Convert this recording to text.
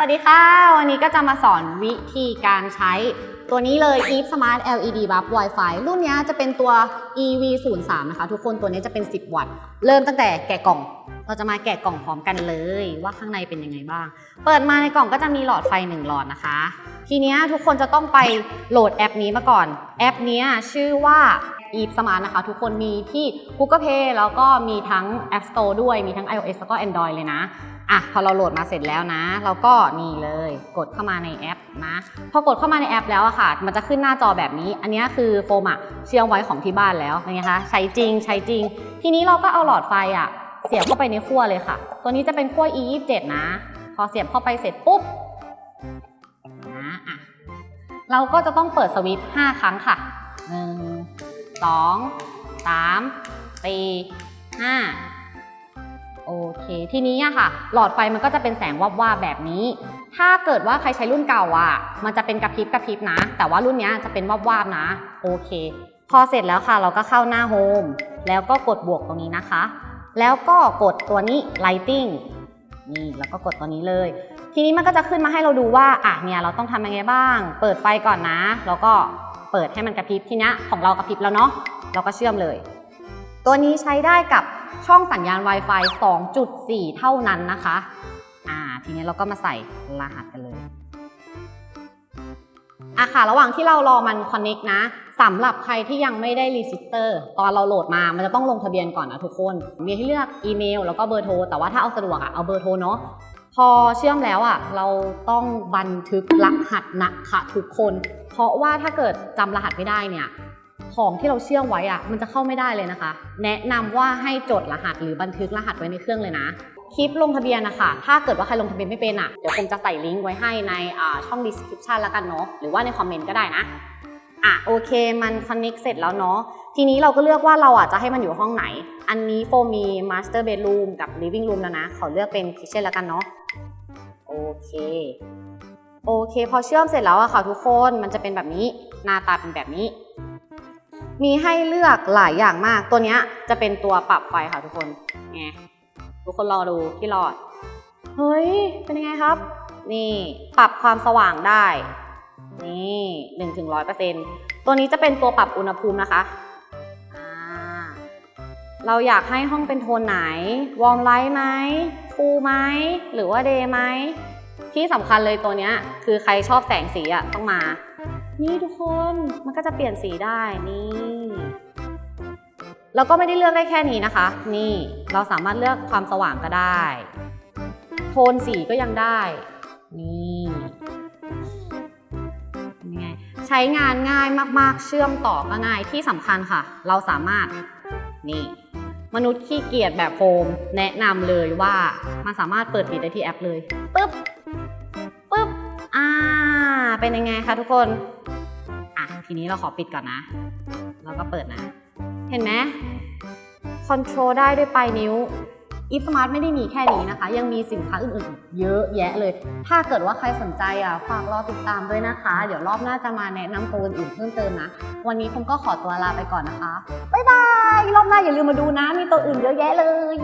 สวัสดีค่ะ วันนี้ก็จะมาสอนวิธีการใช้ตัวนี้เลย Eve Smart LED Bulb Wi-Fi รุ่นนี้จะเป็นตัว EV 0 3นะคะ ทุกคนตัวนี้จะเป็น 10 วัตต์ เริ่มตั้งแต่แกะกล่อง เราจะมาแกะกล่องพร้อมกันเลย ว่าข้างในเป็นยังไงบ้าง เปิดมาในกล่องก็จะมีหลอดไฟ 1 หลอดนะคะ ทีนี้ทุกคนจะต้องไปโหลดแอปนี้มาก่อน แอปนี้ชื่อว่า Eve Smart นะคะ ทุกคนมีที่ Google Play แล้วก็มีทั้ง App Store ด้วยมีทั้ง iOS แล้วก็ Android เลยนะอะพอเราโหลดมาเสร็จแล้วนะ เราก็นี่เลยกดเข้ามาในแอปนะ พอกดเข้ามาในแอปแล้วอะค่ะ มันจะขึ้นหน้าจอแบบนี้ อันนี้คือโฟมอะเชื่อมไว้ของที่บ้านแล้วเป็นไงคะใช้จริงใช้จริง ทีนี้เราก็เอาหลอดไฟอะเสียบเข้าไปในขั้วเลยค่ะ ตัวนี้จะเป็นขั้ว e 2 7นะ พอเสียบเข้าไปเสร็จปุ๊บนะอะเราก็จะต้องเปิดสวิตช์5ครั้งค่ะ 1 2 3 4 5โอเค ทีนี้อะค่ะ หลอดไฟมันก็จะเป็นแสงวับวาแบบนี้ ถ้าเกิดว่าใครใช้รุ่นเก่าอะมันจะเป็นกระพริบกระพริบนะ แต่ว่ารุ่นนี้จะเป็นวับวาบนะ โอเค พอเสร็จแล้วค่ะ เราก็เข้าหน้าโฮมแล้วก็กดบวกตรงนี้นะคะ แล้วก็กดตัวนี้ lighting นี่แล้วก็กดตัวนี้เลย ทีนี้มันก็จะขึ้นมาให้เราดูว่าอะเนี่ยเราต้องทำยังไงบ้าง เปิดไฟก่อนนะ แล้วก็ เปิดให้มันกระพริบทีเนี้ยของเรากระพริบแล้วเนาะเราก็เชื่อมเลย ตัวนี้ใช้ได้กับช่องสัญญาณ Wi-Fi 2.4 เท่านั้นนะคะอ่าทีนี้เราก็มาใส่รหัสกันเลยอะค่ะระหว่างที่เรารอมัน connect นะสำหรับใครที่ยังไม่ได้รีจิสเตอร์ตอนเราโหลดมา มันจะต้องลงทะเบียนก่อนนะทุกคน มีให้เลือกอีเมล แล้วก็เบอร์โทร แต่ว่าถ้าเอาสะดวกอะเอาเบอร์โทรเนาะ พอเชื่อมแล้วอะเราต้องบันทึกรหัสนะคะทุกคน เพราะว่าถ้าเกิดจำรหัสไม่ได้เนี่ยของที่เราเชื่อมไว้อะมันจะเข้าไม่ได้เลยนะคะ แนะนำว่าให้จดรหัสหรือบันทึกรหัสไว้ในเครื่องเลยนะ คลิปลงทะเบียนนะคะถ้าเกิดว่าใครลงทะเบียนไม่เป็นอะเดี๋ยวผมจะใส่ลิงก์ไว้ให้ในช่อง description แล้วกันเนาะหรือว่าในคอมเมนต์ก็ได้นะอะโอเคมัน connect เสร็จแล้วเนาะทีนี้เราก็เลือกว่าเราอะจะให้มันอยู่ห้องไหน อันนี้โฟมมี master bedroom กับ living room แล้วนะขอเลือกเป็น kitchen แล้วกันเนาะ โอเค โอเค พอเชื่อมเสร็จแล้วอะค่ะทุกคน มันจะเป็นแบบนี้ หน้าตาเป็นแบบนี้ มีให้เลือกหลายอย่างมาก ตัวเนี้ยจะเป็นตัวปรับไฟค่ะทุกคน ไง ทุกคนรอดูที่หลอด เฮ้ย เป็นยังไงครับ นี่ปรับความสว่างได้ นี่หนึ่งถึงร้อยเปอร์เซ็นตัวนี้จะเป็นตัวปรับอุณหภูมินะคะ เราอยากให้ห้องเป็นโทนไหน วอร์มไลท์ไหมคูลไหม หรือว่าเดย์ไหม ที่สำคัญเลยตัวเนี้ย คือใครชอบแสงสีอะต้องมา นี่ทุกคนมันก็จะเปลี่ยนสีได้นี่ แล้วก็ไม่ได้เลือกได้แค่นี้นะคะ นี่เราสามารถเลือกความสว่างก็ได้ โทนสีก็ยังได้ นี่เป็นไงใช้งานง่ายมากๆ เชื่อมต่อก็ง่ายที่สำคัญค่ะ เราสามารถ นี่ มนุษย์ขี้เกียจแบบโฟม แนะนำเลยว่ามันสามารถเปิดปิดได้ที่แอปเลยปึ๊บปึ๊บอ่า เป็นยังไงคะทุกคน อะ ทีนี้เราขอปิดก่อนนะ แล้วก็เปิดนะ เห็นไหมคอนโทรลได้ด้วยปลายนิ้วอีฟสมาร์ทไม่ได้มีแค่นี้นะคะ ยังมีสินค้าอื่นๆ เยอะแยะเลย ถ้าเกิดว่าใครสนใจอะฝากรอติดตามด้วยนะคะ เดี๋ยวรอบหน้าจะมาแนะนำตัวอื่นเพิ่มเติมนะ วันนี้ผมก็ขอตัวลาไปก่อนนะคะ บ๊ายบาย รอบหน้าอย่าลืมมาดูนะ มีตัวอื่นเยอะแยะเลย